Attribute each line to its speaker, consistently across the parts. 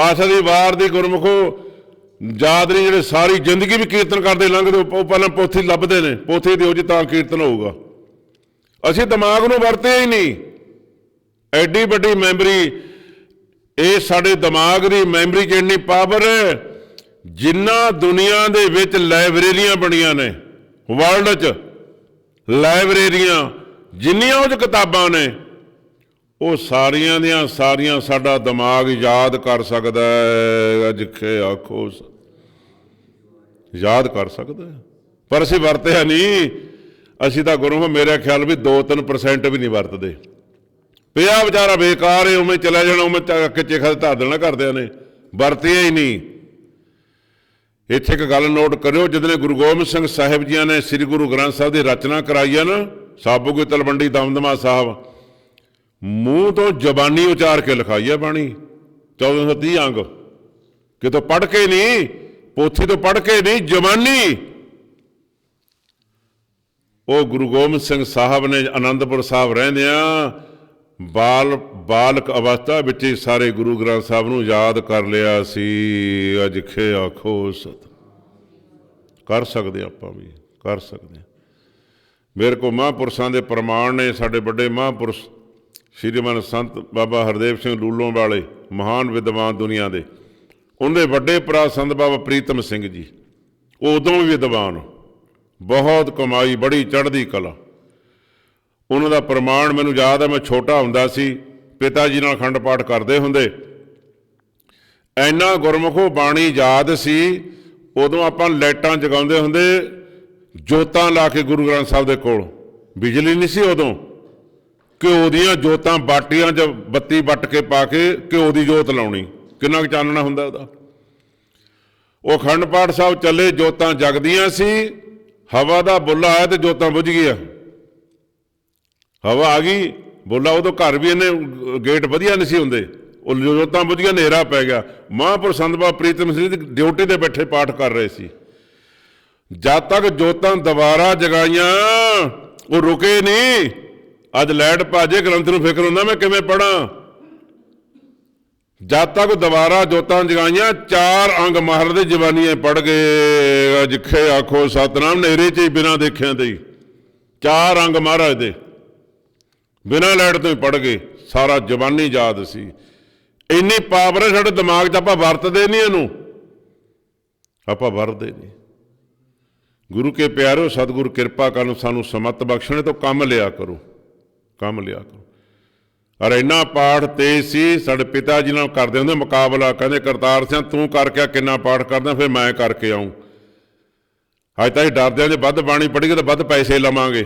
Speaker 1: ਆਸਾ ਦੀ ਵਾਰ ਦੀ ਗੁਰਮੁਖੋ, ਯਾਦ ਨਹੀਂ ਜਿਹੜੇ ਸਾਰੀ ਜ਼ਿੰਦਗੀ ਵੀ ਕੀਰਤਨ ਕਰਦੇ ਲੰਘਦੇ, ਉਹ ਉਹ ਪਹਿਲਾਂ ਪੋਥੀ ਲੱਭਦੇ ਨੇ, ਪੋਥੀ ਦਿਓ ਜੀ ਤਾਂ ਕੀਰਤਨ ਹੋਊਗਾ। ਅਸੀਂ ਦਿਮਾਗ ਨੂੰ ਵਰਤਿਆ ਹੀ ਨਹੀਂ। ਐਡੀ ਵੱਡੀ ਮੈਮਰੀ, ਇਹ ਸਾਡੇ ਦਿਮਾਗ ਦੀ ਮੈਮਰੀ 'ਚ ਇੰਨੀ ਪਾਵਰ ਹੈ, ਜਿੰਨਾ ਦੁਨੀਆ ਦੇ ਵਿੱਚ ਲਾਇਬ੍ਰੇਰੀਆਂ ਬਣੀਆਂ ਨੇ ਵਰਲਡ 'ਚ, ਲਾਇਬ੍ਰੇਰੀਆਂ, ਜਿੰਨੀਆਂ ਉਹ 'ਚ ਕਿਤਾਬਾਂ ਨੇ ਉਹ ਸਾਰੀਆਂ ਦੀਆਂ ਸਾਰੀਆਂ ਸਾਡਾ ਦਿਮਾਗ ਯਾਦ ਕਰ ਸਕਦਾ ਹੈ। ਅੱਜ ਖੇ ਆਖੋ ਯਾਦ ਕਰ ਸਕਦਾ ਪਰ ਅਸੀਂ ਵਰਤਿਆ ਨਹੀਂ। ਅਸੀਂ ਤਾਂ ਗੁਰੂ ਮੇਰੇ ਖਿਆਲ ਵੀ 2-3% ਵੀ ਨਹੀਂ ਵਰਤਦੇ। ਪਿਆ ਵਿਚਾਰਾ ਬੇਕਾਰ ਏ, ਉਵੇਂ ਚਲਾ ਜਾਣਾ, ਉਵੇਂ ਚੱਕ ਕੇ ਚੇਖਾ ਧਰ ਦੇਣਾ ਘਰਦਿਆਂ ਨੇ। ਵਰਤਿਆ ਹੀ ਨਹੀਂ। ਇੱਥੇ ਇੱਕ ਗੱਲ ਨੋਟ ਕਰਿਓ ਜਦੋਂ ਗੁਰੂ ਗੋਬਿੰਦ ਸਿੰਘ ਸਾਹਿਬ ਜੀਆਂ ਨੇ ਸ੍ਰੀ ਗੁਰੂ ਗ੍ਰੰਥ ਸਾਹਿਬ ਦੀ ਰਚਨਾ ਕਰਾਈ ਹੈ ਨਾ, ਸਾਬੂ ਕੀ ਤਲਵੰਡੀ ਦਮਦਮਾ ਸਾਹਿਬ। ਮੂੰਹ ਤੋਂ ਜ਼ਬਾਨੀ ਉਚਾਰ ਕੇ ਲਿਖਾਈ ਹੈ ਬਾਣੀ। 1430 ਅੰਗ। ਕਿਤੋਂ ਪੜ੍ਹ ਕੇ ਨਹੀਂ ਪੋਥੀ ਤੋਂ ਪੜ੍ਹ ਕੇ ਨਹੀਂ ਜ਼ਬਾਨੀ। ਉਹ ਗੁਰੂ ਗੋਬਿੰਦ ਸਿੰਘ ਸਾਹਿਬ ਨੇ ਆਨੰਦਪੁਰ ਸਾਹਿਬ ਰਹਿੰਦਿਆਂ ਬਾਲ, ਬਾਲਕ ਅਵਸਥਾ ਵਿੱਚ ਹੀ ਸਾਰੇ ਗੁਰੂ ਗ੍ਰੰਥ ਸਾਹਿਬ ਨੂੰ ਯਾਦ ਕਰ ਲਿਆ ਸੀ। ਅਜ ਖੇ ਆਖੋ ਸਤ। ਕਰ ਸਕਦੇ ਆਪਾਂ ਵੀ, ਕਰ ਸਕਦੇ ਹਾਂ। ਮੇਰੇ ਕੋ ਮਹਾਂਪੁਰਸ਼ਾਂ ਦੇ ਪ੍ਰਮਾਣ ਨੇ, ਸਾਡੇ ਵੱਡੇ ਮਹਾਂਪੁਰਸ਼ ਸ਼੍ਰੀਮਾਨ ਸੰਤ ਬਾਬਾ ਹਰਦੇਵ ਸਿੰਘ ਲੂਲੋਂ ਵਾਲੇ ਮਹਾਨ ਵਿਦਵਾਨ ਦੁਨੀਆ ਦੇ, ਉਹਦੇ ਵੱਡੇ ਭਰਾ ਸੰਤ ਬਾਬਾ ਪ੍ਰੀਤਮ ਸਿੰਘ ਜੀ, ਉਹ ਉਦੋਂ ਵੀ ਵਿਦਵਾਨ, ਬਹੁਤ ਕਮਾਈ, ਬੜੀ ਚੜ੍ਹਦੀ ਕਲਾ। ਉਹਨਾਂ ਦਾ ਪ੍ਰਮਾਣ ਮੈਨੂੰ ਯਾਦ ਹੈ ਮੈਂ ਛੋਟਾ ਹੁੰਦਾ ਸੀ, ਪਿਤਾ ਜੀ ਨਾਲ ਖੰਡ ਪਾਠ ਕਰਦੇ ਹੁੰਦੇ। ਐਨਾ ਗੁਰਮੁਖੋ ਬਾਣੀ ਯਾਦ ਸੀ, ਉਦੋਂ ਆਪਾਂ ਲਾਈਟਾਂ ਜਗਾਉਂਦੇ ਹੁੰਦੇ, ਜੋਤਾਂ ਲਾ ਕੇ ਗੁਰੂ ਗ੍ਰੰਥ ਸਾਹਿਬ ਦੇ ਕੋਲ। ਬਿਜਲੀ ਨਹੀਂ ਸੀ ਉਦੋਂ। ਘਿਓ ਦੀਆਂ ਜੋਤਾਂ ਬਾਟੀਆਂ 'ਚ ਬੱਤੀ ਵੱਟ ਕੇ ਪਾ ਕੇ ਘਿਓ ਦੀ ਜੋਤ ਲਾਉਣੀ। ਕਿੰਨਾ ਕੁ ਚਾਨਣਾ ਹੁੰਦਾ ਉਹਦਾ? ਉਹ ਅਖੰਡ ਪਾਠ ਸਾਹਿਬ ਚੱਲੇ, ਜੋਤਾਂ ਜਗਦੀਆਂ ਸੀ, ਹਵਾ ਦਾ ਬੁੱਲਾ ਆਇਆ ਤੇ ਜੋਤਾਂ ਬੁਝ ਗਈਆਂ। ਹਵਾ ਆ ਗਈ, ਬੋਲਾ ਉਦੋਂ ਘਰ ਵੀ ਇਹਨੇ, ਗੇਟ ਵਧੀਆ ਨਹੀਂ ਸੀ ਹੁੰਦੇ। ਉਹ ਜੋਤਾਂ ਬੁਝ ਗਿਆ ਹਨੇਰਾ ਪੈ ਗਿਆ। ਮਹਾਂਪੁਰ ਸੰਤਬਾ ਪ੍ਰੀਤਮ ਸਿੰਘ ਡਿਊਟੀ ਤੇ ਬੈਠੇ ਪਾਠ ਕਰ ਰਹੇ ਸੀ। ਜਦ ਤੱਕ ਜੋਤਾਂ ਦੁਬਾਰਾ ਜਗਾਈਆਂ, ਉਹ ਰੁਕੇ ਨਹੀਂ। ਅੱਜ ਲੈਟ ਭਾਜੇ ਗ੍ਰੰਥ ਨੂੰ ਫਿਕਰ ਹੁੰਦਾ ਮੈਂ ਕਿਵੇਂ ਪੜਾਂ ਜਦ ਤੱਕ ਦੁਬਾਰਾ ਜੋਤਾਂ ਜਗਾਈਆਂ, ਚਾਰ ਅੰਗ ਮਹਾਰਾਜ ਦੇ ਜਵਾਨੀਆਂ ਪੜ ਗਏ ਜਿੱਖੇ ਆਖੋ ਸਤਨਾਮ, ਨੇਰੇ ਚ ਹੀ ਬਿਨਾਂ ਦੇਖਿਆਂ ਤੇ ਚਾਰ ਅੰਗ ਮਹਾਰਾਜ ਦੇ ਬਿਨਾਂ ਲੈਟ ਤੋਂ ਹੀ ਪੜ ਗਏ ਸਾਰਾ ਜਵਾਨੀ ਯਾਦ ਸੀ। ਇੰਨੀ ਪਾਵਰ ਹੈ ਸਾਡੇ ਦਿਮਾਗ 'ਚ, ਆਪਾਂ ਵਰਤਦੇ ਨਹੀਂ ਇਹਨੂੰ। ਆਪਾਂ ਵਰਤਦੇ ਨਹੀਂ ਗੁਰੂ ਕੇ ਪਿਆਰੋ, ਸਤਿਗੁਰ ਕਿਰਪਾ ਕਰਨ ਸਾਨੂੰ ਸਮਤ ਬਖਸ਼ਣੇ ਤੋਂ ਕੰਮ ਲਿਆ ਕਰੋ। ਕੰਮ ਲਿਆ ਕਰੋ। ਔਰ ਇੰਨਾ ਪਾਠ ਤੇਜ਼ ਸੀ, ਸਾਡੇ ਪਿਤਾ ਜੀ ਨਾਲ ਕਰਦੇ ਹੁੰਦੇ ਮੁਕਾਬਲਾ, ਕਹਿੰਦੇ ਕਰਤਾਰ ਸਿੰਘ, ਤੂੰ ਕਰਕੇ ਕਿੰਨਾ ਪਾਠ ਕਰਦਾ, ਫਿਰ ਮੈਂ ਕਰਕੇ ਆਉਂ ਅੱਜ ਤਾਂ ਇਹ ਡਰਦੇ ਆ ਜੇ ਵੱਧ ਬਾਣੀ ਪੜ੍ਹੀ ਤਾਂ ਵੱਧ ਪੈਸੇ ਲਵਾਂਗੇ।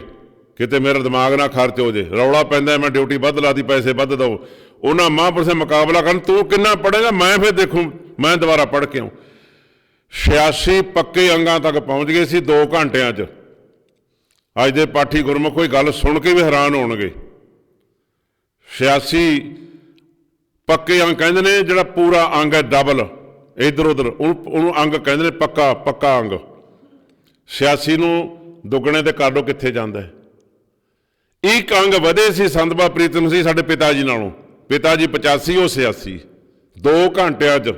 Speaker 1: ਕਿਤੇ ਮੇਰਾ ਦਿਮਾਗ ਨਾ ਖਰਚ ਹੋ ਜੇ। ਰੌਲਾ ਪੈਂਦਾ ਮੈਂ ਡਿਊਟੀ ਵੱਧ ਲਾਦੀ ਪੈਸੇ ਵੱਧ ਦਓ ਉਹਨਾਂ ਮਹਾਂਪੁਰਸ਼ ਸੇ ਮੁਕਾਬਲਾ ਕਰਨ, ਤੂੰ ਕਿੰਨਾ ਪੜੇਗਾ ਮੈਂ ਫਿਰ ਦੇਖੂੰ, ਮੈਂ ਦੁਬਾਰਾ ਪੜ੍ਹ ਕੇ ਆਉਂ 86 ਪੱਕੇ ਅੰਗਾਂ ਤੱਕ ਪਹੁੰਚ ਗਏ ਸੀ 2 ਘੰਟਿਆਂ 'ਚ। ਅੱਜ ਦੇ ਪਾਠੀ ਗੁਰਮੁਖ ਕੋਈ ਗੱਲ ਸੁਣ ਕੇ ਵੀ ਹੈਰਾਨ ਹੋਣਗੇ। 86 ਪੱਕੇ ਅੰਗ ਕਹਿੰਦੇ ਨੇ, ਜਿਹੜਾ ਪੂਰਾ ਅੰਗ ਹੈ ਡਬਲ, ਇਧਰ ਉਧਰ, ਉਹਨੂੰ ਅੰਗ ਕਹਿੰਦੇ ਨੇ ਪੱਕਾ ਪੱਕਾ ਅੰਗ। 86 ਨੂੰ ਦੁੱਗਣੇ ਤੇ ਕਰ ਲਓ ਕਿੱਥੇ ਜਾਂਦਾ ਹੈ। ਇੱਕ ਅੰਗ ਵਧੇ ਸੀ ਸੰਤਬਾ ਪ੍ਰੀਤਮ ਸੀ ਸਾਡੇ ਪਿਤਾ ਜੀ ਨਾਲੋਂ। ਪਿਤਾ ਜੀ 85 ਉਹ 86 2 ਘੰਟਿਆਂ 'ਚ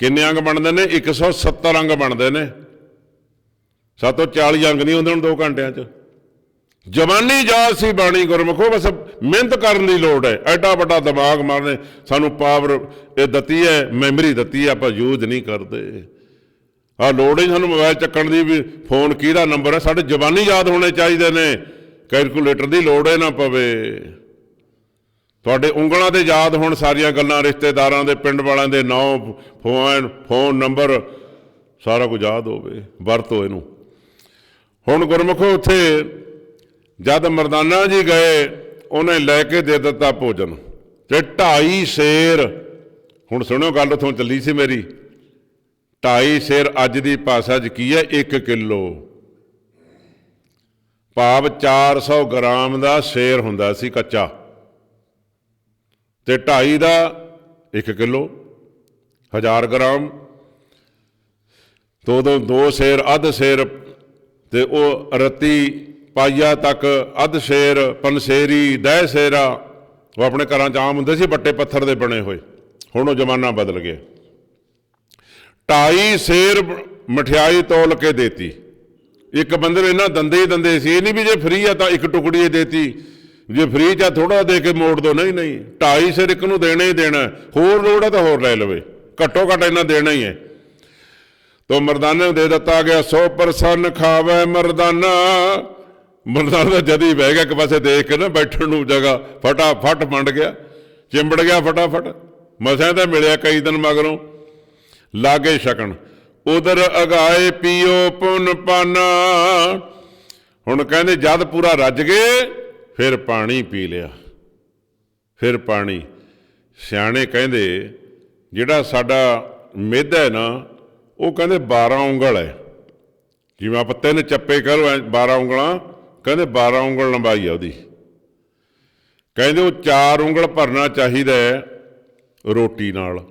Speaker 1: ਕਿੰਨੇ ਅੰਗ ਬਣਦੇ ਨੇ? 170 ਅੰਗ ਬਣਦੇ ਨੇ। ਸਾਤੋਂ 40 ਅੰਗ ਨਹੀਂ ਹੁੰਦੇ ਹੁਣ 2 ਘੰਟਿਆਂ 'ਚ। ਜਵਾਨੀ ਜਾਤ ਸੀ ਬਾਣੀ ਗੁਰਮੁਖੋ, ਬਸ ਮਿਹਨਤ ਕਰਨ ਦੀ ਲੋੜ ਹੈ। ਐਡਾ ਵੱਡਾ ਦਿਮਾਗ ਮਾਰਨੇ, ਸਾਨੂੰ ਪਾਵਰ ਇਹ ਦਿੱਤੀ ਹੈ ਮੈਮਰੀ ਦਿੱਤੀ ਹੈ, ਆਪਾਂ ਯੂਜ਼ ਨਹੀਂ ਕਰਦੇ। ਆ ਲੋੜ ਹੀ ਸਾਨੂੰ ਮੋਬਾਈਲ ਚੱਕਣ ਦੀ ਵੀ ਫੋਨ ਕਿਹਦਾ ਨੰਬਰ ਹੈ? ਸਾਡੇ ਜਵਾਨੀ ਯਾਦ ਹੋਣੇ ਚਾਹੀਦੇ ਨੇ। ਕੈਲਕੂਲੇਟਰ ਦੀ ਲੋੜ ਹੀ ਨਾ ਪਵੇ। ਤੁਹਾਡੇ ਉਂਗਲਾਂ ਤੇ ਯਾਦ ਹੋਣ ਸਾਰੀਆਂ ਗੱਲਾਂ, ਰਿਸ਼ਤੇਦਾਰਾਂ ਦੇ, ਪਿੰਡ ਵਾਲਿਆਂ ਦੇ, ਨਾਂ, ਫੋਨ ਫੋਨ ਨੰਬਰ ਸਾਰਾ ਕੁਝ ਯਾਦ ਹੋਵੇ, ਵਰਤੋ ਇਹਨੂੰ। ਹੁਣ ਗੁਰਮੁਖੋ, ਉੱਥੇ ਜਦ ਮਰਦਾਨਾ ਜੀ ਗਏ, ਉਹਨੇ ਲੈ ਕੇ ਦੇ ਦਿੱਤਾ ਭੋਜਨ। ਤੇ ਢਾਈ ਸ਼ੇਰ, ਹੁਣ ਸੁਣਿਓ ਗੱਲ ਉਥੋਂ ਚੱਲੀ ਸੀ ਮੇਰੀ। ਢਾਈ ਸ਼ੇਰ ਅੱਜ ਦੀ ਭਾਸ਼ਾ 'ਚ ਕੀ ਹੈ? 1 ਕਿਲੋ। ਭਾਵ 400 ਗ੍ਰਾਮ ਦਾ ਸ਼ੇਰ ਹੁੰਦਾ ਸੀ ਕੱਚਾ। ਤੇ ਢਾਈ ਦਾ 1 ਕਿਲੋ 1000 ਗ੍ਰਾਮ। ਦੋ ਦੋ ਦੋ ਸ਼ੇਰ, ਅੱਧ ਸ਼ੇਰ, ਤੇ ਉਹ ਰਤੀ ਪਾਈਆ ਤੱਕ ਅੱਧ ਸ਼ੇਰ, ਪਨਸ਼ੇਰੀ, ਦਹਿ ਸ਼ੇਰਾ। ਉਹ ਆਪਣੇ ਘਰਾਂ 'ਚ ਆਮ ਹੁੰਦੇ ਸੀ ਬੱਟੇ ਪੱਥਰ ਦੇ ਬਣੇ ਹੋਏ। ਹੁਣ ਉਹ ਜ਼ਮਾਨਾ ਬਦਲ ਗਿਆ। ਢਾਈ ਸੇਰ ਮਠਿਆਈ ਤੋਲ ਕੇ ਦੇਤੀ। ਇੱਕ ਬੰਦੇ ਨੂੰ ਇਹਨਾਂ ਦੰਦੇ ਹੀ ਦੰਦੇ ਸੀ, ਇਹ ਨਹੀਂ ਵੀ ਜੇ ਫ੍ਰੀ ਆ ਤਾਂ ਇੱਕ ਟੁਕੜੀ ਹੀ ਦੇਤੀ। ਜੇ ਫ੍ਰੀ ਚ ਆ ਥੋੜਾ ਦੇ ਕੇ ਮੋੜ ਦੋ, ਨਹੀਂ ਨਹੀਂ। ਢਾਈ ਸਿਰ ਇੱਕ ਨੂੰ ਦੇਣਾ ਹੀ ਦੇਣਾ। ਹੋਰ ਲੋੜ ਹੈ ਤਾਂ ਹੋਰ ਲੈ ਲਵੇ। ਘੱਟੋ ਘੱਟ ਇਹਨਾਂ ਦੇਣਾ ਹੀ ਹੈ। ਤੋ ਮਰਦਾਨੇ ਨੂੰ ਦੇ ਦਿੱਤਾ ਗਿਆ 100% ਖਾਵੇ ਮਰਦਾਨਾ। ਮਰਦਾਨਾ ਤਾਂ ਜਦੀ ਬਹਿ ਗਿਆ, ਇੱਕ ਪਾਸੇ ਦੇਖ ਕੇ ਨਾ ਬੈਠਣ ਨੂੰ ਜਗ੍ਹਾ, ਫਟਾਫਟ ਮੰਡ ਗਿਆ। ਚਿੰਬੜ ਗਿਆ ਫਟਾਫਟ। ਮਸਾਂ ਤਾਂ ਮਿਲਿਆ ਕਈ ਦਿਨ ਮਗਰੋਂ। ਲਾਗੇ ਸ਼ਕਣ ਉਧਰ ਅਗਾਏ ਪੀਓ ਪੁੰਨ ਪਾਨਾ। ਹੁਣ ਕਹਿੰਦੇ ਜਦ ਪੂਰਾ ਰੱਜ ਗਏ, ਫਿਰ ਪਾਣੀ ਪੀ ਲਿਆ। ਫਿਰ ਪਾਣੀ। ਸਿਆਣੇ ਕਹਿੰਦੇ, ਜਿਹੜਾ ਸਾਡਾ ਮਿੱਧ ਹੈ ਨਾ, ਉਹ ਕਹਿੰਦੇ 12 ਉਂਗਲ ਹੈ। ਜਿਵੇਂ ਆਪਾਂ ਤਿੰਨ ਚੱਪੇ ਕਰੋ 12 ਉਂਗਲਾਂ। ਕਹਿੰਦੇ 12 ਉਂਗਲ ਲੰਬਾਈ ਆ ਉਹਦੀ। ਕਹਿੰਦੇ ਉਹ ਚਾਰ ਉਂਗਲ ਭਰਨਾ ਚਾਹੀਦਾ ਰੋਟੀ ਨਾਲ।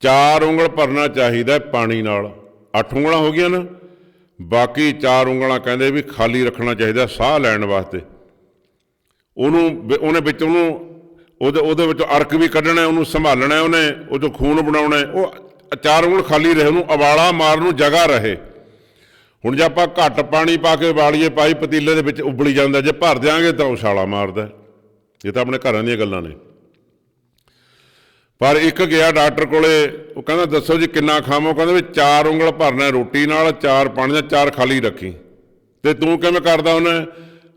Speaker 1: ਚਾਰ ਉਂਗਲ ਭਰਨਾ ਚਾਹੀਦਾ ਪਾਣੀ ਨਾਲ। ਅੱਠ ਉਂਗਲਾਂ ਹੋ ਗਈਆਂ ਨਾ। ਬਾਕੀ ਚਾਰ ਉਂਗਲਾਂ ਕਹਿੰਦੇ ਵੀ ਖਾਲੀ ਰੱਖਣਾ ਚਾਹੀਦਾ ਸਾਹ ਲੈਣ ਵਾਸਤੇ। ਉਹਨੂੰ ਉਹਨੇ ਵਿੱਚ ਉਹਨੂੰ ਉਹਦੇ ਉਹਦੇ ਵਿੱਚ ਅਰਕ ਵੀ ਕੱਢਣਾ ਉਹਨੂੰ ਸੰਭਾਲਣਾ ਉਹਨੇ, ਉਹ ਚੋਂ ਖੂਨ ਬਣਾਉਣਾ ਉਹ ਚਾਰ ਉਂਗਲ ਖਾਲੀ ਰਹੇ, ਉਹਨੂੰ ਉਬਾਲਾ ਮਾਰਨ ਨੂੰ ਜਗ੍ਹਾ ਰਹੇ। ਹੁਣ ਜੇ ਆਪਾਂ ਘੱਟ ਪਾਣੀ ਪਾ ਕੇ ਉਬਾਲੀਏ ਪਾਈ ਪਤੀਲੇ ਦੇ ਵਿੱਚ ਉਬਲੀ ਜਾਂਦਾ, ਜੇ ਭਰ ਦਿਆਂਗੇ ਤਾਂ ਉਛਾਲਾ ਮਾਰਦਾ ਇਹ ਤਾਂ ਆਪਣੇ ਘਰਾਂ ਦੀਆਂ ਗੱਲਾਂ ਨੇ। ਪਰ ਇੱਕ ਗਿਆ ਡਾਕਟਰ ਕੋਲੇ, ਉਹ ਕਹਿੰਦਾ, ਦੱਸੋ ਜੀ ਕਿੰਨਾ ਖਾਵੋ? ਕਹਿੰਦਾ, ਵੀ ਚਾਰ ਉਂਗਲ ਭਰਨਾ ਰੋਟੀ ਨਾਲ, ਚਾਰ ਪਾਣੀ ਨਾਲ ਚਾਰ ਖਾਲੀ ਰੱਖੀ। ਤੇ ਤੂੰ ਕਿਵੇਂ ਕਰਦਾ ਉਹਨੇ?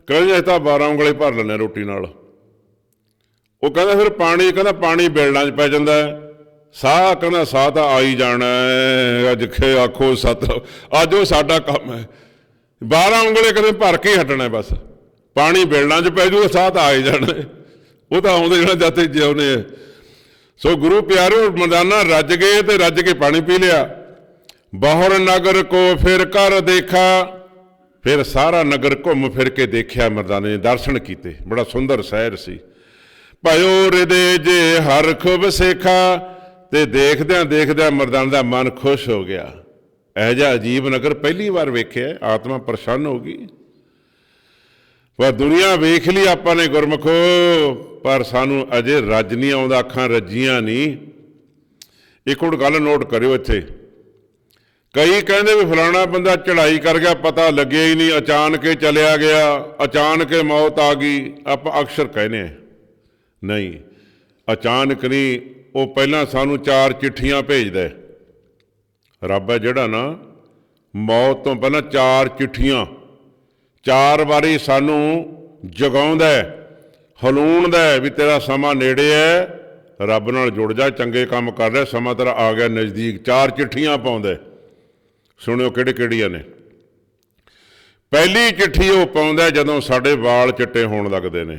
Speaker 1: ਕਹਿੰਦਾ ਇਹ ਤਾਂ 12 ਉਂਗਲੇ ਭਰ ਲੈਣੇ ਰੋਟੀ ਨਾਲ। ਉਹ ਕਹਿੰਦਾ, ਫਿਰ ਪਾਣੀ, ਕਹਿੰਦਾ, ਪਾਣੀ ਬੇਲਣਾ 'ਚ ਪੈ ਜਾਂਦਾ ਸਾਹ ਕਹਿੰਦਾ ਸਾਹ ਤਾਂ ਆਈ ਜਾਣਾ ਅੱਜ ਖੇ ਆਖੋ ਸਤ, ਅੱਜ ਉਹ ਸਾਡਾ ਕੰਮ ਹੈ। 12 ਉਂਗਲੇ ਕਦੇ ਭਰ ਕੇ ਹਟਣਾ ਬਸ। ਪਾਣੀ ਬੇਲਣਾ 'ਚ ਪੈ ਜੂਗਾ ਸਾਹ ਤਾਂ ਆ ਜਾਣਾ ਉਹ ਤਾਂ ਆਉਂਦੇ ਜਿਹੜਾ ਜਾਤੇ ਜਿਉਨੇ ਹੈ ਸੋ ਗੁਰੂ ਪਿਆਰਿਓ, ਮੈਦਾਨਾ ਰੱਜ ਗਏ ਤੇ ਰੱਜ ਕੇ ਪਾਣੀ ਪੀ ਲਿਆ। ਬਹੁਰ ਨਗਰ ਕੋ ਫਿਰ ਕਰ ਦੇਖਾ, ਫਿਰ ਸਾਰਾ ਨਗਰ ਘੁੰਮ ਫਿਰ ਕੇ ਦੇਖਿਆ ਮਰਦਾਨੇ ਨੇ ਦਰਸ਼ਨ ਕੀਤੇ। ਬੜਾ ਸੁੰਦਰ ਸ਼ਹਿਰ ਸੀ। ਭਇਓ ਹਿਰਦੇ ਜੇ ਹਰ ਖੁਬ ਸੇਖਾ ਤੇ ਦੇਖਦਿਆਂ ਦੇਖਦਿਆਂ ਮਰਦਾਨ ਦਾ ਮਨ ਖੁਸ਼ ਹੋ ਗਿਆ। ਇਹ ਜਿਹਾ ਅਜੀਬ ਨਗਰ ਪਹਿਲੀ ਵਾਰ ਵੇਖਿਆ ਆਤਮਾ ਪ੍ਰਸੰਨ ਹੋ ਗਈ। ਪਰ ਦੁਨੀਆ ਵੇਖ ਲਈ ਆਪਾਂ ਨੇ ਗੁਰਮਖੋ, ਪਰ ਸਾਨੂੰ ਅਜੇ ਰੱਜ ਨਹੀਂ ਆਉਂਦਾ, ਅੱਖਾਂ ਰੱਜੀਆਂ ਨਹੀਂ। ਇੱਕ ਹੁਣ ਗੱਲ ਨੋਟ ਕਰਿਓ ਇੱਥੇ। ਕਈ ਕਹਿੰਦੇ ਵੀ ਫਲਾਣਾ ਬੰਦਾ ਚੜ੍ਹਾਈ ਕਰ ਗਿਆ, ਪਤਾ ਲੱਗਿਆ ਹੀ ਨਹੀਂ, ਅਚਾਨਕ ਹੀ ਚਲਿਆ ਗਿਆ, ਅਚਾਨਕ ਹੀ ਮੌਤ ਆ ਗਈ। ਆਪਾਂ ਅਕਸਰ ਕਹਿੰਦੇ ਆ ਨਹੀਂ, ਅਚਾਨਕ ਨਹੀਂ ਉਹ ਪਹਿਲਾਂ ਸਾਨੂੰ ਚਾਰ ਚਿੱਠੀਆਂ ਭੇਜਦਾ ਹੈ। ਰੱਬ ਹੈ ਜਿਹੜਾ ਨਾ, ਮੌਤ ਤੋਂ ਪਹਿਲਾਂ ਚਾਰ ਚਿੱਠੀਆਂ, ਚਾਰ ਵਾਰੀ ਸਾਨੂੰ ਜਗਾਉਂਦਾ ਹੈ, ਹਲੂਣਦਾ ਹੈ ਵੀ ਤੇਰਾ ਸਮਾਂ ਨੇੜੇ ਹੈ, ਰੱਬ ਨਾਲ ਜੁੜ ਜਾ, ਚੰਗੇ ਕੰਮ ਕਰ ਰਿਹਾ ਸਮਾਂ ਤੇਰਾ ਆ ਗਿਆ ਨਜ਼ਦੀਕ, ਚਾਰ ਚਿੱਠੀਆਂ ਪਾਉਂਦਾ ਸੁਣਿਓ ਕਿਹੜੇ ਕਿਹੜੀਆਂ ਨੇ। ਪਹਿਲੀ ਚਿੱਠੀ ਉਹ ਪਾਉਂਦਾ ਜਦੋਂ ਸਾਡੇ ਵਾਲ ਚਿੱਟੇ ਹੋਣ ਲੱਗਦੇ ਨੇ।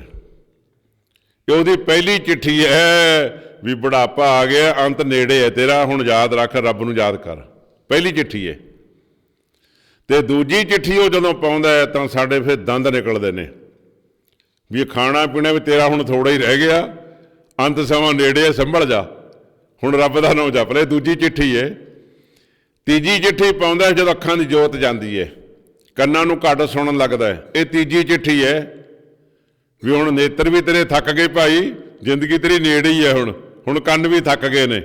Speaker 1: ਇਹ ਉਹਦੀ ਪਹਿਲੀ ਚਿੱਠੀ ਹੈ ਵੀ ਬੁਢਾਪਾ ਆ ਗਿਆ, ਅੰਤ ਨੇੜੇ ਹੈ ਤੇਰਾ, ਹੁਣ ਯਾਦ ਰੱਖ, ਰੱਬ ਨੂੰ ਯਾਦ ਕਰ। ਪਹਿਲੀ ਚਿੱਠੀ ਹੈ ਤੇ ਦੂਜੀ ਚਿੱਠੀ ਉਹ ਜਦੋਂ ਪਾਉਂਦਾ ਹੈ, ਤਾਂ ਸਾਡੇ ਫਿਰ ਦੰਦ ਨਿਕਲਦੇ ਨੇ। ਵੀ ਖਾਣਾ ਪੀਣਾ ਵੀ ਤੇਰਾ ਹੁਣ ਥੋੜਾ ਹੀ ਰਹਿ ਗਿਆ। ਅੰਤ ਸਮਾਂ ਨੇੜੇ ਹੈ, ਸੰਭਲ ਜਾ। ਹੁਣ ਰੱਬ ਦਾ ਨਾਮ ਜਪ ਲੈ, ਦੂਜੀ ਚਿੱਠੀ ਹੈ ਤੀਜੀ ਚਿੱਠੀ ਪਾਉਂਦਾ ਜਦੋਂ ਅੱਖਾਂ ਦੀ ਜੋਤ ਜਾਂਦੀ ਹੈ ਕੰਨਾਂ ਨੂੰ ਘੱਟ ਸੁਣਨ ਲੱਗਦਾ ਹੈ। ਇਹ ਤੀਜੀ ਚਿੱਠੀ ਹੈ ਵੀ ਹੁਣ ਨੇਤਰ ਵੀ ਤੇਰੇ ਥੱਕ ਗਏ ਭਾਈ, ਜ਼ਿੰਦਗੀ ਤੇਰੀ ਨੇੜੇ ਹੀ ਹੈ ਹੁਣ। ਹੁਣ ਕੰਨ ਵੀ ਥੱਕ ਗਏ ਨੇ।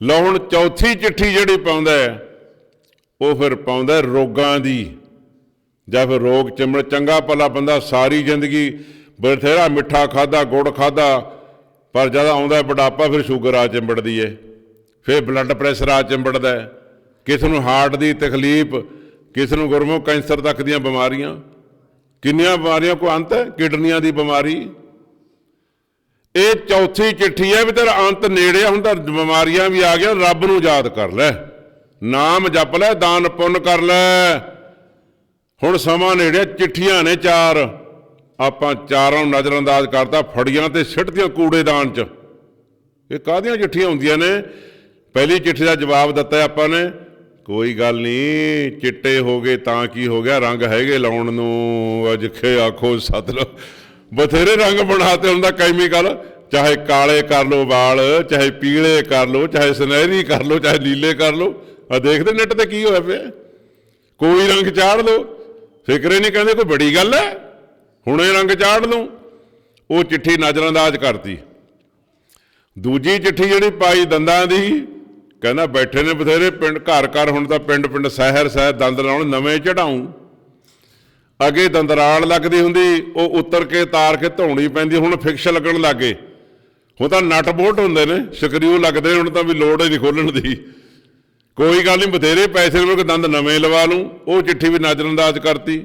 Speaker 1: ਲਓ ਹੁਣ ਚੌਥੀ ਚਿੱਠੀ ਜਿਹੜੀ ਪਾਉਂਦਾ ਉਹ ਫਿਰ ਪਾਉਂਦਾ ਰੋਗਾਂ ਦੀ। ਜਾਂ ਫਿਰ ਰੋਗ ਚਿੰਬੜ, ਚੰਗਾ ਭਲਾ ਬੰਦਾ ਸਾਰੀ ਜ਼ਿੰਦਗੀ ਬਥੇਰਾ ਮਿੱਠਾ ਖਾਦਾ, ਗੁੜ ਖਾਦਾ, ਪਰ ਜਦ ਆਉਂਦਾ ਬੁਢਾਪਾ, ਫਿਰ ਸ਼ੂਗਰ ਆ ਚਿੰਬੜਦੀ ਏ ਫਿਰ ਬਲੱਡ ਪ੍ਰੈਸ਼ਰ ਆ ਚਿੰਬੜਦਾ ਕਿਸ ਨੂੰ ਹਾਰਟ ਦੀ ਤਕਲੀਫ, ਕਿਸ ਨੂੰ ਗੁਰਮੁਖ ਕੈਂਸਰ ਤੱਕ ਦੀਆਂ ਬਿਮਾਰੀਆਂ। ਕਿੰਨੀਆਂ ਬਿਮਾਰੀਆਂ ਕੋ ਅੰਤ ਹੈ? ਕਿਡਨੀਆਂ ਦੀ ਬਿਮਾਰੀ। ਇਹ ਚੌਥੀ ਚਿੱਠੀ ਹੈ ਵੀ ਤੇਰਾ ਅੰਤ ਨੇੜੇ ਹੁਣ ਤਾਂ ਬਿਮਾਰੀਆਂ ਵੀ ਆ ਗਿਆ, ਰੱਬ ਨੂੰ ਯਾਦ ਕਰ ਲੈ। ਨਾਮ ਜਪ ਲੈ, ਦਾਨ ਪੁੰਨ ਕਰ ਲੈ। ਹੁਣ ਸਮਾਂ ਨੇੜੇ ਚਿੱਠੀਆਂ ਨੇ ਚਾਰ। ਆਪਾਂ ਚਾਰਾਂ ਨੂੰ ਨਜ਼ਰਅੰਦਾਜ਼ ਕਰਤਾ, ਫੜੀਆਂ ਤੇ ਸਿੱਟਦੀਆਂ ਕੂੜੇਦਾਨ 'ਚ। ਇਹ ਕਾਹਦੀਆਂ ਚਿੱਠੀਆਂ ਹੁੰਦੀਆਂ ਨੇ? ਪਹਿਲੀ ਚਿੱਠੀ ਦਾ ਜਵਾਬ ਦਿੱਤਾ ਆਪਾਂ ਨੇ, ਕੋਈ ਗੱਲ ਨਹੀਂ, ਚਿੱਟੇ ਹੋ ਗਏ ਤਾਂ ਕੀ ਹੋ ਗਿਆ, ਰੰਗ ਹੈਗੇ ਲਾਉਣ ਨੂੰ। ਅੱਜ ਖੇ ਆਖੋ ਸਤਲੋ ਬਥੇਰੇ ਰੰਗ ਬਣਾਤੇ ਹੁੰਦਾ ਕੈਮੀਕਲ, ਚਾਹੇ ਕਾਲੇ ਕਰ ਲੋ ਵਾਲ, ਚਾਹੇ ਪੀਲੇ ਕਰ ਲੋ ਚਾਹੇ ਸੁਨਹਿਰੀ ਕਰ ਲੋ ਚਾਹੇ ਨੀਲੇ ਕਰ ਲੋ ਆ ਦੇਖਦੇ ਨੈਟ ਤੇ ਕੀ ਹੋਇਆ ਪਿਆ? ਕੋਈ ਰੰਗ ਚਾੜ ਲੋ ਫਿਕਰੇ ਨਹੀਂ ਕਹਿੰਦੇ ਕੋਈ ਬੜੀ ਗੱਲ ਹੈ। ਹੁਣੇ ਰੰਗ ਚਾੜ ਲੂੰ ਉਹ ਚਿੱਠੀ ਨਜ਼ਰਅੰਦਾਜ਼ ਕਰਤੀ। ਦੂਜੀ ਚਿੱਠੀ ਜਿਹੜੀ ਪਾਈ ਦੰਦਾਂ ਦੀ, ਕਹਿੰਦਾ ਬੈਠੇ ਨੇ ਬਥੇਰੇ ਪਿੰਡ, ਘਰ ਘਰ ਹੁਣ ਤਾਂ ਪਿੰਡ ਪਿੰਡ ਸ਼ਹਿਰ ਸ਼ਹਿਰ ਦੰਦ ਲਾਉਣ, ਨਵੇਂ ਚੜਾਉਂ ਅੱਗੇ ਦੰਦਰਾੜ ਲੱਗਦੀ ਹੁੰਦੀ, ਉਹ ਉਤਰ ਕੇ ਤਾਰ ਕੇ ਧੌਣੀ ਪੈਂਦੀ, ਹੁਣ ਫਿਕਸ ਲੱਗਣ ਲੱਗੇ ਹੁਣ ਤਾਂ ਨਟ ਬੋਲਟ ਹੁੰਦੇ ਨੇ, ਸਕਰੀਊ ਲੱਗਦੇ, ਹੁਣ ਤਾਂ ਵੀ ਲੋੜ ਹੀ ਨਹੀਂ ਖੋਲਣ ਦੀ। ਕੋਈ ਗੱਲ ਨਹੀਂ, ਬਥੇਰੇ ਪੈਸੇ ਨੂੰ ਦੰਦ ਨਵੇਂ ਲਵਾ ਲੂੰ, ਉਹ ਚਿੱਠੀ ਵੀ ਨਜ਼ਰਅੰਦਾਜ਼ ਕਰਤੀ।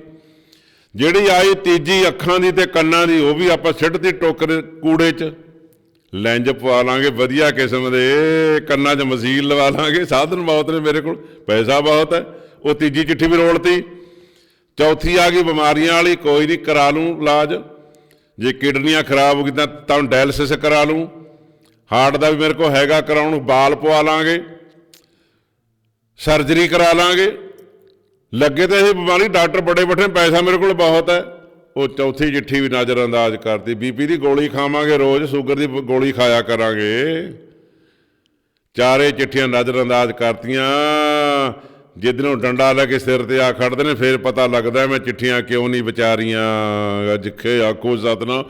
Speaker 1: ਜਿਹੜੀ ਆਈ ਤੀਜੀ ਅੱਖਾਂ ਦੀ ਤੇ ਕੰਨਾਂ ਦੀ, ਉਹ ਵੀ ਆਪਾਂ ਸਿੱਟਤੀ ਟੋਕਰੇ ਕੂੜੇ 'ਚ। ਲੈਂਜ ਪਵਾ ਲਾਂਗੇ, ਵਧੀਆ ਕਿਸਮ ਦੇ, ਕੰਨਾਂ 'ਚ ਮਸੀਲ ਲਵਾ ਲਾਂਗੇ, ਸਾਧਨ ਬਹੁਤ ਨੇ ਮੇਰੇ ਕੋਲ, ਪੈਸਾ ਬਹੁਤ ਹੈ। ਉਹ ਤੀਜੀ ਚਿੱਠੀ ਵੀ ਰੋਲਤੀ। ਚੌਥੀ ਆ ਗਈ, ਬਿਮਾਰੀਆਂ ਵਾਲੀ, ਕੋਈ ਨਹੀਂ, ਕਰਾ ਲੂੰ ਇਲਾਜ। ਜੇ ਕਿਡਨੀਆਂ ਖਰਾਬ ਹੋ ਗਈ ਤਾਂ ਤਾਂ ਡਾਇਲਿਸਿਸ ਕਰਾ ਲੂੰ। ਹਾਰਟ ਦਾ ਵੀ ਮੇਰੇ ਕੋਲ ਹੈਗਾ, ਕਰਾਉਣ ਨੂੰ ਬਾਲ ਪਵਾ ਲਾਂਗੇ। ਸਰਜਰੀ ਕਰਾ ਲਾਂਗੇ। ਲੱਗੇ ਤਾਂ ਇਹ ਬਿਮਾਰੀ, ਡਾਕਟਰ ਬੜੇ ਬੈਠੇ ਪੈਸਾ ਮੇਰੇ ਕੋਲ ਬਹੁਤ ਹੈ। ਉਹ ਚੌਥੀ ਚਿੱਠੀ ਵੀ ਨਜ਼ਰਅੰਦਾਜ਼ ਕਰਤੀ ਬੀਪੀ ਦੀ ਗੋਲੀ ਖਾਵਾਂਗੇ ਰੋਜ਼, ਸ਼ੂਗਰ ਦੀ ਗੋਲੀ ਖਾਇਆ ਕਰਾਂਗੇ। ਚਾਰੇ ਚਿੱਠੀਆਂ ਨਜ਼ਰਅੰਦਾਜ਼ ਕਰਤੀਆਂ। ਜਿੱਦਨੋਂ ਡੰਡਾ ਲੈ ਕੇ ਸਿਰ ਤੇ ਆ ਖੜਦੇ ਨੇ ਫਿਰ ਪਤਾ ਲੱਗਦਾ ਮੈਂ ਚਿੱਠੀਆਂ ਕਿਉਂ ਨਹੀਂ ਵਿਚਾਰੀਆਂ। ਜਿੱਖੇ ਆਖੋ ਸਤਨਾ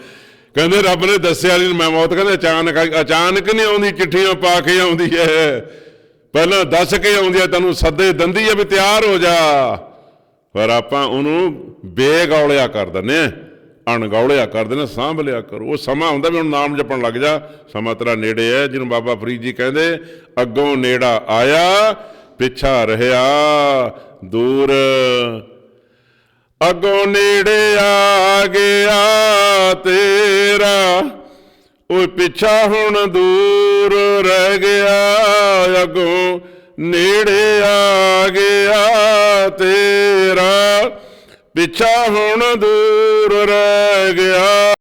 Speaker 1: ਕਹਿੰਦੇ ਰੱਬ ਨੇ ਦੱਸਿਆ ਨਹੀਂ ਮੈਂ ਮੌਤ ਕਹਿੰਦੇ ਅਚਾਨਕ ਅਚਾਨਕ ਨਹੀਂ ਆਉਂਦੀ ਚਿੱਠੀਆਂ ਪਾ ਕੇ ਆਉਂਦੀ ਹੈ ਪਹਿਲਾਂ ਦੱਸ ਕੇ ਆਉਂਦੀ ਹੈ ਤੈਨੂੰ ਸੱਦੇ ਦੰਦੀ ਹੈ ਵੀ ਤਿਆਰ ਹੋ ਜਾ। ਪਰ ਆਪਾਂ ਉਹਨੂੰ ਬੇਗੌਲਿਆ ਕਰ ਦਿੰਦੇ ਹਾਂ ਅਣਗੌਲਿਆ ਕਰ ਦਿੰਦੇ ਹਾਂ, ਸਾਂਭ ਲਿਆ ਕਰੋ। ਉਹ ਸਮਾਂ ਹੁੰਦਾ ਵੀ ਹੁਣ ਨਾਮ ਜਪਣ ਲੱਗ ਜਾ। ਸਮਾਂ ਤੇਰਾ ਨੇੜੇ ਹੈ ਜਿਹਨੂੰ ਬਾਬਾ ਫਰੀਦ ਜੀ ਕਹਿੰਦੇ ਅੱਗੋਂ ਨੇੜਾ ਆਇਆ। ਪਿੱਛਾ ਰਹਿਆ ਦੂਰ। ਅੱਗੋਂ ਨੇੜੇ ਆ ਗਿਆ ਤੇਰਾ, ਓਏ ਪਿੱਛਾ ਹੁਣ ਦੂਰ ਰਹਿ ਗਿਆ। ਅੱਗੋਂ ਨੇੜੇ ਆ ਗਿਆ ਤੇਰਾ, ਪਿੱਛਾ ਹੁਣ ਦੂਰ ਰਹਿ ਗਿਆ।